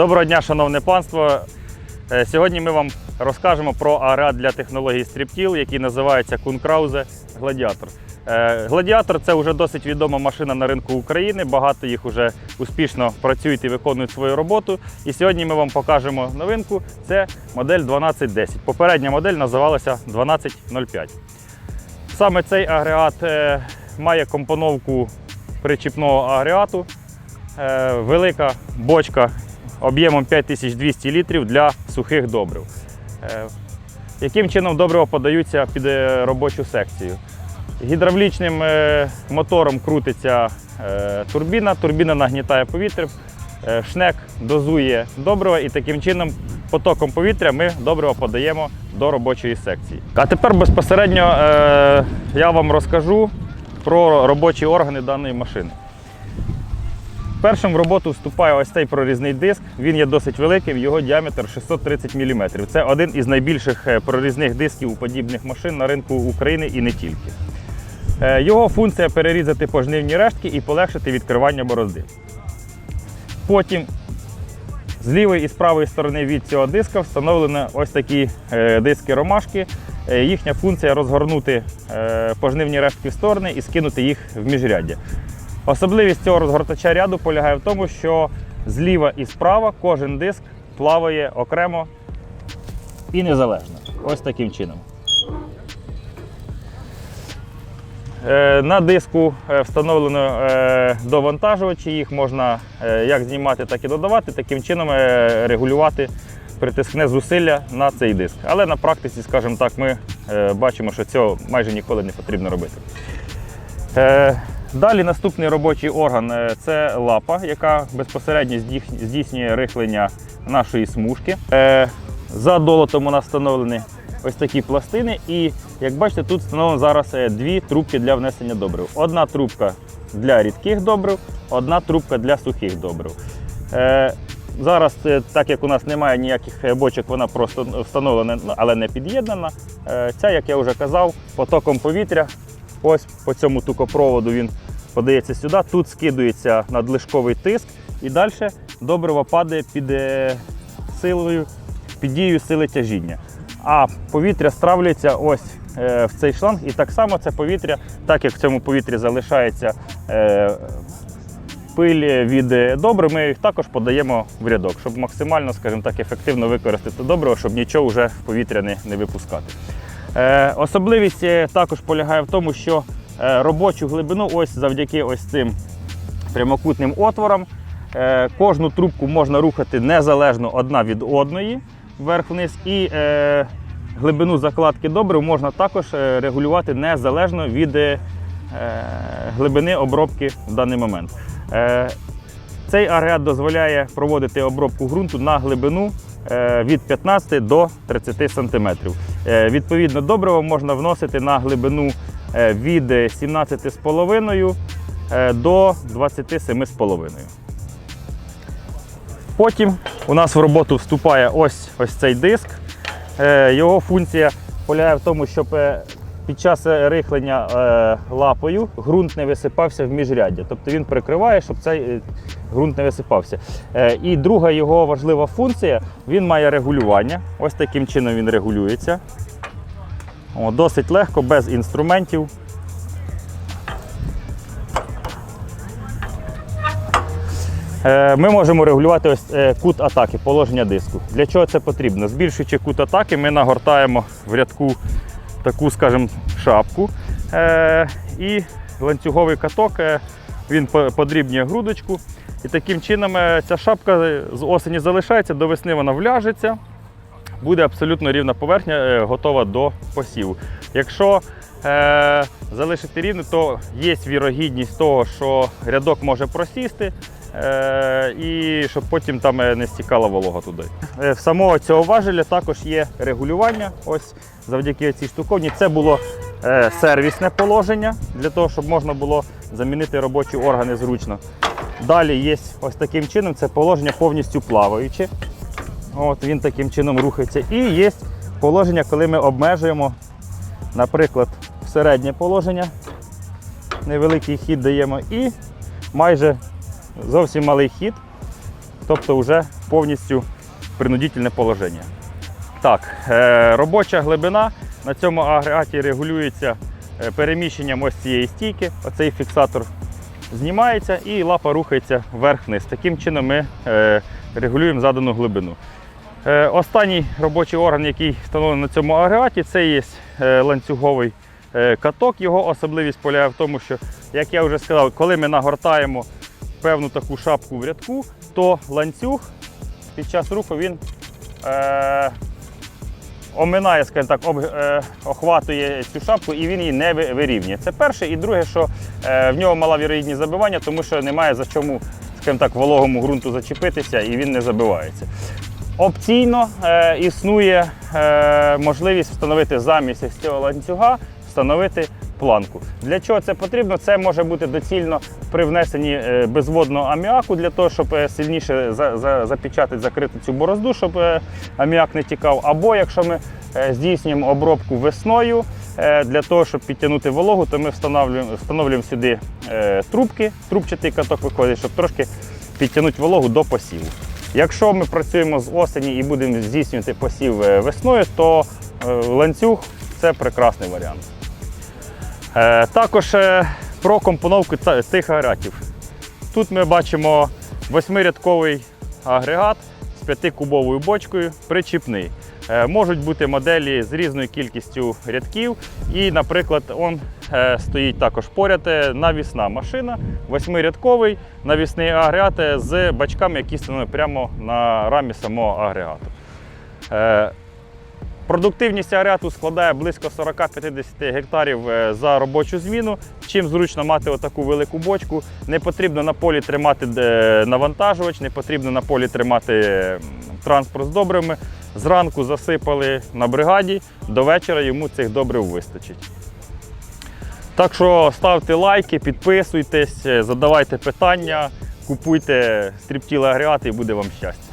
Доброго дня, шановне панство. Е, Сьогодні ми вам розкажемо про агрегат для технології стріптіл, який називається Кункраузе Гладіатор. Е, Гладіатор це вже досить відома машина на ринку України. Багато їх вже успішно працюють і виконують свою роботу. І сьогодні ми вам покажемо новинку. Це модель 1210. Попередня модель називалася 1205. Саме цей агрегат е, має компоновку причіпного агрегату. Велика бочка об'ємом 5200 літрів для сухих добрив. Е, Яким чином добрива подаються під е, робочу секцію? Гідравлічним е, мотором крутиться турбіна, турбіна нагнітає повітря, шнек дозує добрива і таким чином потоком повітря ми добрива подаємо до робочої секції. А тепер безпосередньо я вам розкажу про робочі органи даної машини. Першим в роботу вступає ось цей прорізний диск. Він є досить великим, його діаметр 630 мм. Це один із найбільших е, прорізних дисків у подібних машин на ринку України і не тільки. Е, Його функція перерізати пожнивні рештки і полегшити відкривання борозди. Потім з лівої і з правої сторони від цього диска встановлені ось такі е, диски ромашки. Їхня функція розгорнути пожнивні рештки в сторони і скинути їх в міжряддя. Особливість цього розгортача ряду полягає в тому, що зліва і справа кожен диск плаває окремо і незалежно. Ось таким чином. Е, На диску е, встановлено е, довантажувачі, їх можна як знімати, так і додавати, таким чином регулювати притискне зусилля на цей диск. Але на практиці, скажімо так, ми бачимо, що цього майже ніколи не потрібно робити. Далі наступний робочий орган е, це лапа, яка безпосередньо здійснює рихлення нашої смужки. Е, За долотом у нас встановлені ось такі пластини, і як бачите, тут встановлено зараз е, дві трубки для внесення добрив. Одна трубка для рідких добрив, одна трубка для сухих добрив. Зараз, так як у нас немає ніяких бочок, вона просто встановлена, ну, але не під'єднана. Ця, як я вже казав, потоком повітря Ось по цьому тукопроводу він подається сюди. Тут скидується надлишковий тиск і далі добриво падає під е, силою, під дією сили тяжіння. А повітря стравлюється ось е, в цей шланг. І так само це повітря, так як в цьому повітрі залишається е, пиль від добрив, ми їх також подаємо в рядок, щоб максимально, скажімо так, ефективно використати добриво, щоб нічого вже в повітря не, не випускати. Е, особливість е, також полягає в тому, що е, робочу глибину, ось завдяки ось цим прямокутним отворам, кожну трубку можна рухати незалежно одна від одної вверх-вниз, і глибину закладки добрив можна також регулювати незалежно від глибини обробки в даний момент. Е, цей агрегат дозволяє проводити обробку ґрунту на глибину е, від 15 до 30 см. Відповідно, добриво можна вносити на глибину е, від 17,5 е, до 27,5. Потім у нас в роботу вступає ось, ось цей диск. Е, Його функція полягає в тому, щоб е, під час рихлення е, лапою ґрунт не висипався в міжряддя. Тобто він прикриває, щоб цей е, ґрунт не висипався. Е, І друга його важлива функція він має регулювання. Ось таким чином він регулюється. О, Досить легко, без інструментів. Е, Ми можемо регулювати ось е, кут атаки, положення диску. Для чого це потрібно? Збільшуючи кут атаки, ми нагортаємо в рядку таку, скажімо, шапку. Е, І ланцюговий каток е, він подрібнює грудочку. І таким чином е, ця шапка з осені залишається, до весни вона вляжеться. Буде абсолютно рівна поверхня, готова до посіву. Якщо е, залишити рівно, то є вірогідність того, що рядок може просісти, і щоб потім там не стікала волога туди. В самого цього важеля також є регулювання. Ось завдяки цій штуковні. Це було е, сервісне положення для того, щоб можна було замінити робочі органи зручно. Далі є ось таким чином, це положення повністю плаваюче. От Він таким чином рухається. І є положення, коли ми обмежуємо, наприклад, середнє положення, невеликий хід даємо і майже зовсім малий хід, тобто вже повністю принудительне положення. Так, е, робоча глибина на цьому агрегаті регулюється е, переміщенням ось цієї стійки. Оцей фіксатор знімається і лапа рухається вверх-вниз. Таким чином ми е, регулюємо задану глибину. Останній робочий орган, який встановлений на цьому агрегаті, це є ланцюговий каток. Його особливість полягає в тому, що, як я вже сказав, коли ми нагортаємо певну таку шапку в рядку, то ланцюг під час руху він оминає, скажімо так, об, е, охватує цю шапку і він її не вирівнює. Це перше. І друге, що е, в нього мала вірогідність забивання, тому що немає за чому, скажімо так, вологому ґрунту зачепитися і він не забивається. Опційно е, існує е, можливість встановити замість цього ланцюга, встановити планку. Для чого це потрібно? Це може бути доцільно при внесенні е, безводного аміаку для того, щоб е, сильніше за, за, запечатати, закрити цю борозду, щоб е, аміак не тікав. Або якщо ми здійснюємо обробку весною для того, щоб підтягнути вологу, то ми встановлюємо, встановлюємо сюди трубки, трубчатий каток виходить, щоб трошки підтягнути вологу до посіву. Якщо ми працюємо з осені і будемо здійснювати посів весною, то ланцюг це прекрасний варіант. Е, Також е, про компоновку цих агрегатів. Тут ми бачимо восьмирядковий агрегат з 5-кубовою бочкою, причіпний. Е, Можуть бути моделі з різною кількістю рядків. І, наприклад, он стоїть також поряд навісна машина, восьмирядковий навісний агрегат з бачками, які встановлені прямо на рамі самого агрегату. Е, Продуктивність агрегату складає близько 40-50 гектарів е, за робочу зміну. Чим зручно мати отаку велику бочку. Не потрібно на полі тримати е, навантажувач, не потрібно на полі тримати транспорт з добривами. Зранку засипали на бригаді, до вечора йому цих добрив вистачить. Так що ставте лайки, підписуйтесь, е, задавайте питання, купуйте стріптіли агрегати і буде вам щастя.